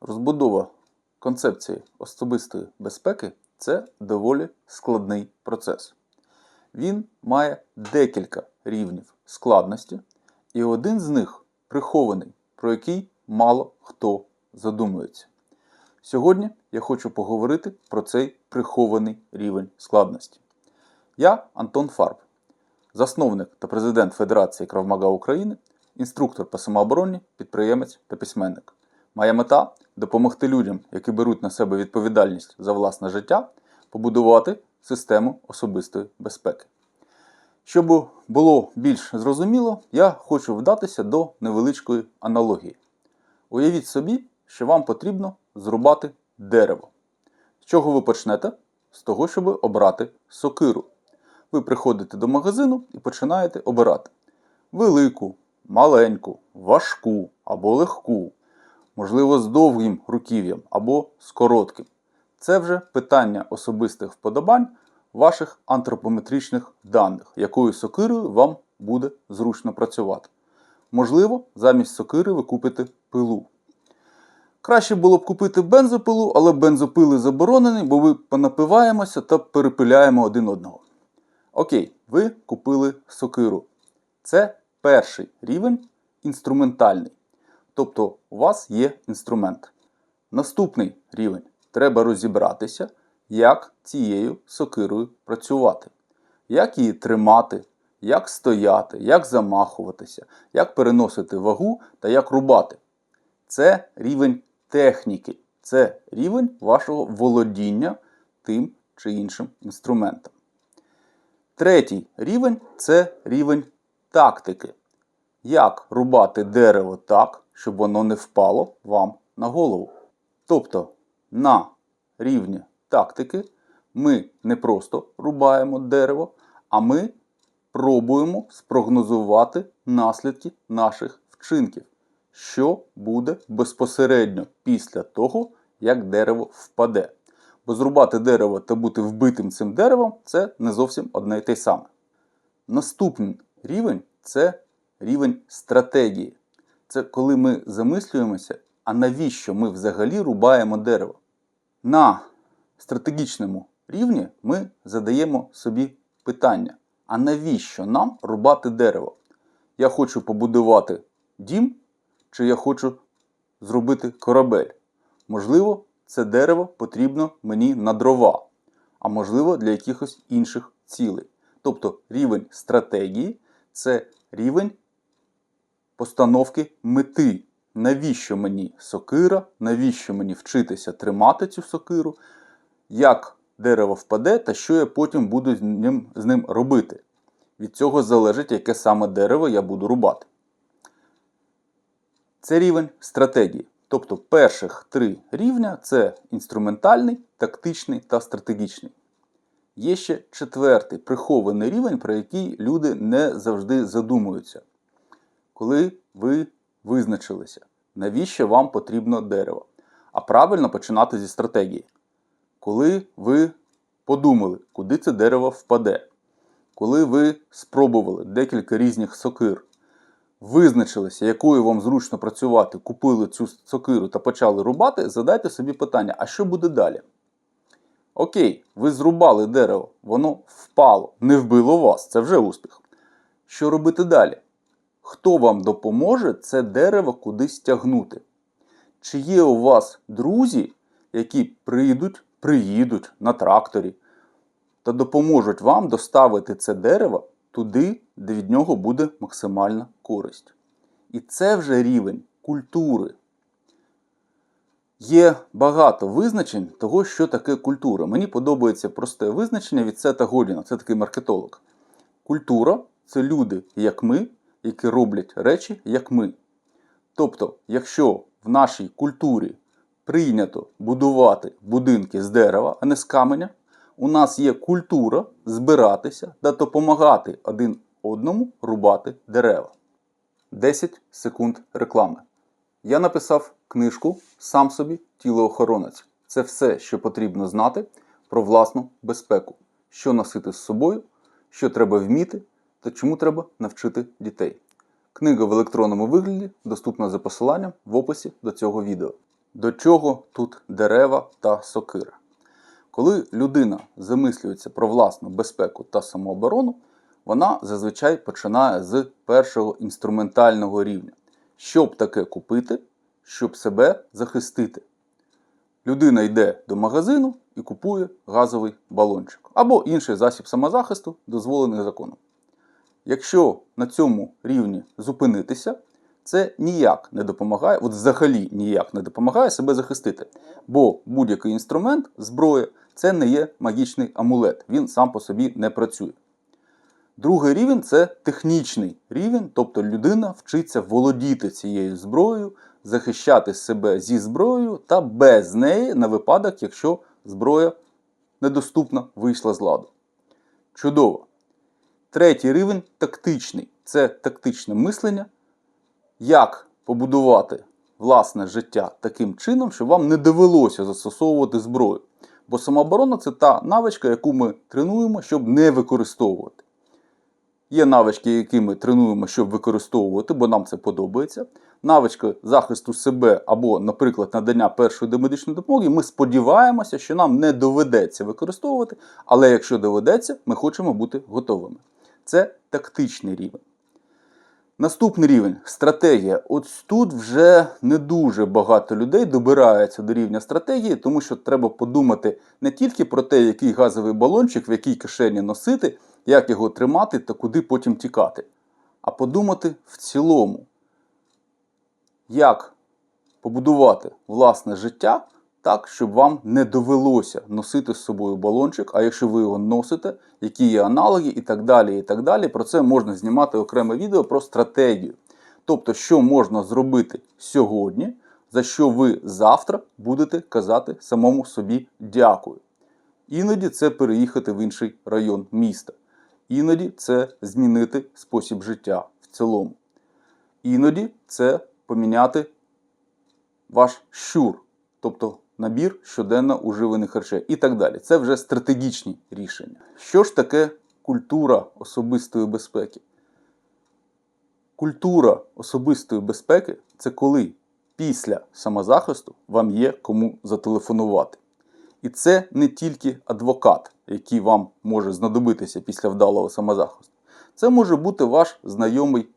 Розбудова концепції особистої безпеки це доволі складний процес. Він має декілька рівнів складності, і один з них прихований, про який мало хто задумується. Сьогодні я хочу поговорити про цей прихований рівень складності. Я Антон Фарб, засновник та президент Федерації Кравмага України, інструктор по самообороні, підприємець та письменник. Моя мета допомогти людям, які беруть на себе відповідальність за власне життя, побудувати систему особистої безпеки. Щоб було більш зрозуміло, я хочу вдатися до невеличкої аналогії. Уявіть собі, що вам потрібно зрубати дерево. З чого ви почнете? З того, щоб обрати сокиру. Ви приходите до магазину і починаєте обирати велику, маленьку, важку або легку, можливо, з довгим руків'ям або з коротким. Це вже питання особистих вподобань ваших антропометричних даних, якою сокирою вам буде зручно працювати. Можливо, замість сокири ви купите пилу. Краще було б купити бензопилу, але бензопили заборонені, бо ми понапиваємося та перепиляємо один одного. Окей, ви купили сокиру. Це перший рівень інструментальний. Тобто у вас є інструмент. Наступний рівень треба розібратися, як цією сокирою працювати, як її тримати, як стояти, як замахуватися, як переносити вагу та як рубати. Це рівень техніки, це рівень вашого володіння тим чи іншим інструментом. Третій рівень це рівень тактики. Як рубати дерево так, щоб воно не впало вам на голову. Тобто на рівні тактики ми не просто рубаємо дерево, а ми пробуємо спрогнозувати наслідки наших вчинків, що буде безпосередньо після того, як дерево впаде. Бо зрубати дерево та бути вбитим цим деревом це не зовсім одне й те саме. Наступний рівень це рівень стратегії. Це коли ми замислюємося, а навіщо ми взагалі рубаємо дерево. На стратегічному рівні ми задаємо собі питання: а навіщо нам рубати дерево? Я хочу побудувати дім, чи я хочу зробити корабель? Можливо, це дерево потрібно мені на дрова, а можливо для якихось інших цілей. Тобто рівень стратегії це рівень постановки мети. Навіщо мені сокира, навіщо мені вчитися тримати цю сокиру, як дерево впаде та що я потім буду з ним, з ним робити. Від цього залежить, яке саме дерево я буду рубати. Це рівень стратегії. Тобто перших три рівня це інструментальний, тактичний та стратегічний. Є ще четвертий прихований рівень, про який люди не завжди задумуються. Коли ви визначилися, навіщо вам потрібно дерево. А правильно починати зі стратегії. Коли ви подумали, куди це дерево впаде, коли ви спробували декілька різних сокир, визначилися, якою вам зручно працювати, купили цю сокиру та почали рубати, задайте собі питання, а що буде далі? Окей, ви зрубали дерево, воно впало, не вбило вас, це вже успіх. Що робити далі? Хто вам допоможе це дерево кудись тягнути? Чи є у вас друзі, які прийдуть, приїдуть на тракторі та допоможуть вам доставити це дерево туди, де від нього буде максимальна користь? І це вже рівень культури. Є багато визначень того, що таке культура. Мені подобається просте визначення від Сета Годіна, це такий маркетолог. Культура це люди, як ми, які роблять речі, як ми. Тобто, якщо в нашій культурі прийнято будувати будинки з дерева, а не з каменя, у нас є культура збиратися та допомагати один одному рубати дерева. 10 секунд реклами. Я написав книжку Сам собі тілоохоронець. Це все, що потрібно знати про власну безпеку, що носити з собою, що треба вміти та чому треба навчити дітей. Книга в електронному вигляді доступна за посиланням в описі до цього відео. До чого тут дерева та сокира? Коли людина замислюється про власну безпеку та самооборону, вона зазвичай починає з першого інструментального рівня. Щоб таке купити, щоб себе захистити. Людина йде до магазину і купує газовий балончик або інший засіб самозахисту, дозволений законом. Якщо на цьому рівні зупинитися, це ніяк не допомагає, от взагалі ніяк не допомагає себе захистити. Бо будь-який інструмент, зброя, це не є магічний амулет, він сам по собі не працює. Другий рівень це технічний рівень, тобто людина вчиться володіти цією зброєю, захищати себе зі зброєю та без неї на випадок, якщо зброя недоступна вийшла з ладу. Чудово. Третій рівень тактичний. Це тактичне мислення, як побудувати власне життя таким чином, щоб вам не довелося застосовувати зброю. Бо самооборона це та навичка, яку ми тренуємо, щоб не використовувати. Є навички, які ми тренуємо, щоб використовувати, бо нам це подобається. Навички захисту себе або, наприклад, надання першої домедичної допомоги, ми сподіваємося, що нам не доведеться використовувати, але якщо доведеться, ми хочемо бути готовими. Це тактичний рівень. Наступний рівень стратегія. От тут вже не дуже багато людей добираються до рівня стратегії, тому що треба подумати не тільки про те, який газовий балончик, в якій кишені носити, як його тримати та куди потім тікати, а подумати в цілому, як побудувати власне життя так, щоб вам не довелося носити з собою балончик, а якщо ви його носите, які є аналоги і так далі. і так далі. Про це можна знімати окреме відео про стратегію. Тобто, що можна зробити сьогодні, за що ви завтра будете казати самому собі дякую. Іноді це переїхати в інший район міста. Іноді це змінити спосіб життя в цілому. Іноді це поміняти ваш щур, тобто набір щоденно уживаних речей і так далі. Це вже стратегічні рішення. Що ж таке культура особистої безпеки? Культура особистої безпеки це коли після самозахисту вам є кому зателефонувати. І це не тільки адвокат, який вам може знадобитися після вдалого самозахисту. Це може бути ваш знайомий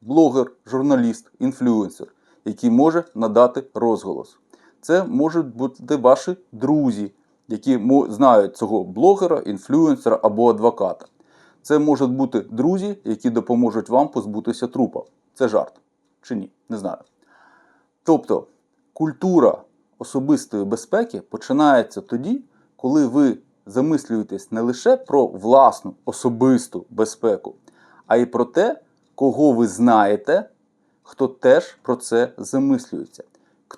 блогер, журналіст, інфлюенсер, який може надати розголос. Це можуть бути ваші друзі, які знають цього блогера, інфлюенсера або адвоката. Це можуть бути друзі, які допоможуть вам позбутися трупа. Це жарт. Чи ні? Не знаю. Тобто культура особистої безпеки починається тоді, коли ви замислюєтесь не лише про власну особисту безпеку, а й про те, кого ви знаєте, хто теж про це замислюється.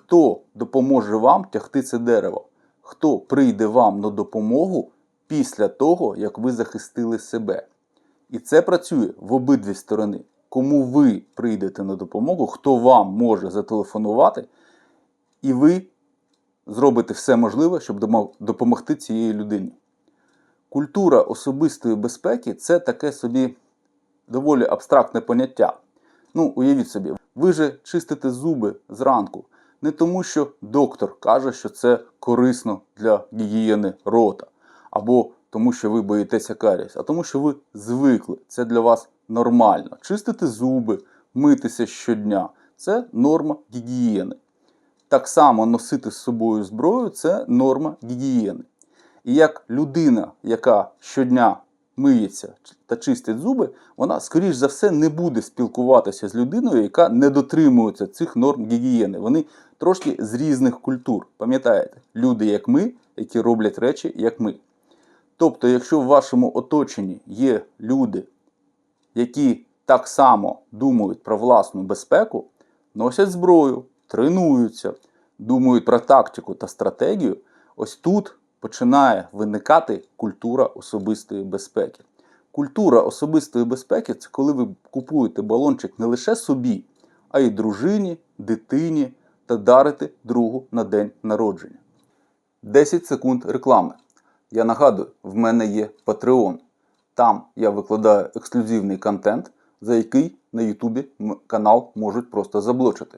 Хто допоможе вам тягти це дерево? Хто прийде вам на допомогу після того, як ви захистили себе? І це працює в обидві сторони. Кому ви прийдете на допомогу, хто вам може зателефонувати, і ви зробите все можливе, щоб допомогти цієї людині. Культура особистої безпеки це таке собі доволі абстрактне поняття. Ну, уявіть собі, ви же чистите зуби зранку. Не тому, що доктор каже, що це корисно для гігієни рота, або тому, що ви боїтеся каріс, а тому, що ви звикли. Це для вас нормально. Чистити зуби, митися щодня це норма гігієни. Так само носити з собою зброю це норма гігієни. І як людина, яка щодня миється та чистить зуби, вона, скоріш за все, не буде спілкуватися з людиною, яка не дотримується цих норм гігієни. Вони трошки з різних культур. Пам'ятаєте, люди, як ми, які роблять речі, як ми. Тобто, якщо в вашому оточенні є люди, які так само думають про власну безпеку, носять зброю, тренуються, думають про тактику та стратегію, ось тут починає виникати культура особистої безпеки. Культура особистої безпеки це коли ви купуєте балончик не лише собі, а й дружині, дитині та дарите другу на день народження. 10 секунд реклами. Я нагадую, в мене є Patreon. Там я викладаю ексклюзивний контент, за який на Ютубі канал можуть просто заблочити.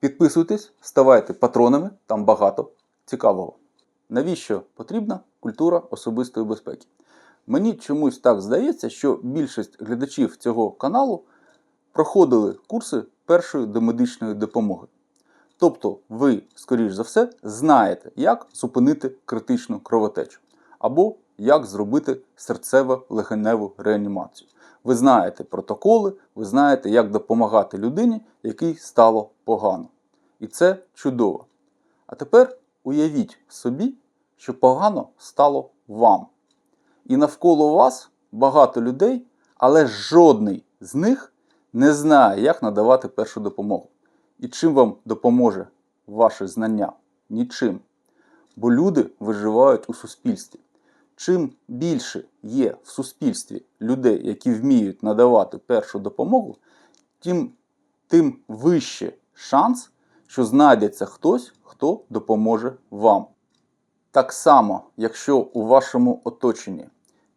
Підписуйтесь, ставайте патронами, там багато цікавого. Навіщо потрібна культура особистої безпеки? Мені чомусь так здається, що більшість глядачів цього каналу проходили курси першої домедичної допомоги. Тобто ви, скоріш за все, знаєте, як зупинити критичну кровотечу або як зробити серцево-легеневу реанімацію. Ви знаєте протоколи, ви знаєте, як допомагати людині, якій стало погано. І це чудово. А тепер уявіть собі, що погано стало вам. І навколо вас багато людей, але жодний з них не знає, як надавати першу допомогу. І чим вам допоможе ваше знання? Нічим. Бо люди виживають у суспільстві. Чим більше є в суспільстві людей, які вміють надавати першу допомогу, тим, тим вище шанс, що знайдеться хтось, хто допоможе вам. Так само, якщо у вашому оточенні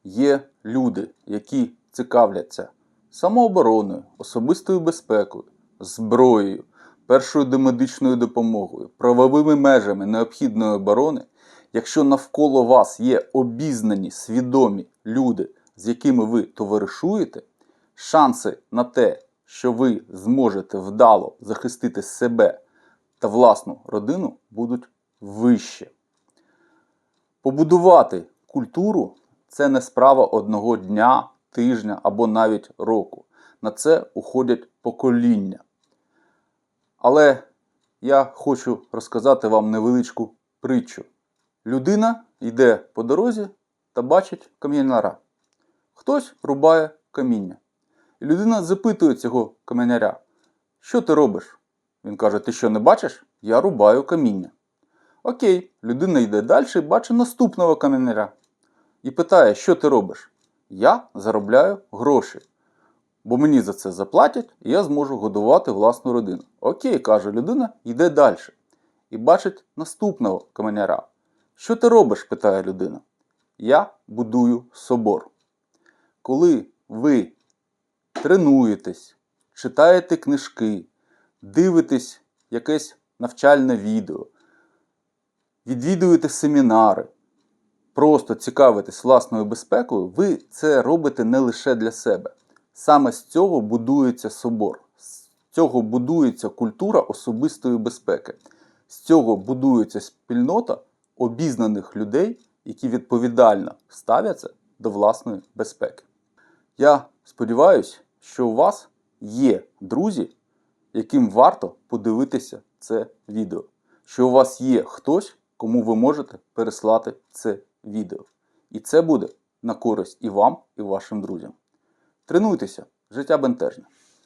є люди, які цікавляться самообороною, особистою безпекою, зброєю, першою домедичною допомогою, правовими межами необхідної оборони, якщо навколо вас є обізнані, свідомі люди, з якими ви товаришуєте, шанси на те, що ви зможете вдало захистити себе та власну родину, будуть вищі. Побудувати культуру це не справа одного дня, тижня або навіть року. На це уходять покоління. Але я хочу розказати вам невеличку притчу. Людина йде по дорозі та бачить кам'яняра. Хтось рубає каміння. І людина запитує цього каменяря, що ти робиш? Він каже: Ти що не бачиш? Я рубаю каміння. Окей, людина йде далі і бачить наступного каменяря. І питає, що ти робиш? Я заробляю гроші. Бо мені за це заплатять, і я зможу годувати власну родину. Окей, каже людина, йде далі. І бачить наступного каменяра. Що ти робиш? питає людина. Я будую собор. Коли ви тренуєтесь, читаєте книжки, дивитесь якесь навчальне відео, відвідуєте семінари, просто цікавитесь власною безпекою, ви це робите не лише для себе. Саме з цього будується собор, з цього будується культура особистої безпеки, з цього будується спільнота обізнаних людей, які відповідально ставляться до власної безпеки. Я сподіваюся, що у вас є друзі, яким варто подивитися це відео. Що у вас є хтось, кому ви можете переслати це відео. І це буде на користь і вам, і вашим друзям. Тренуйтеся, життя бентежне.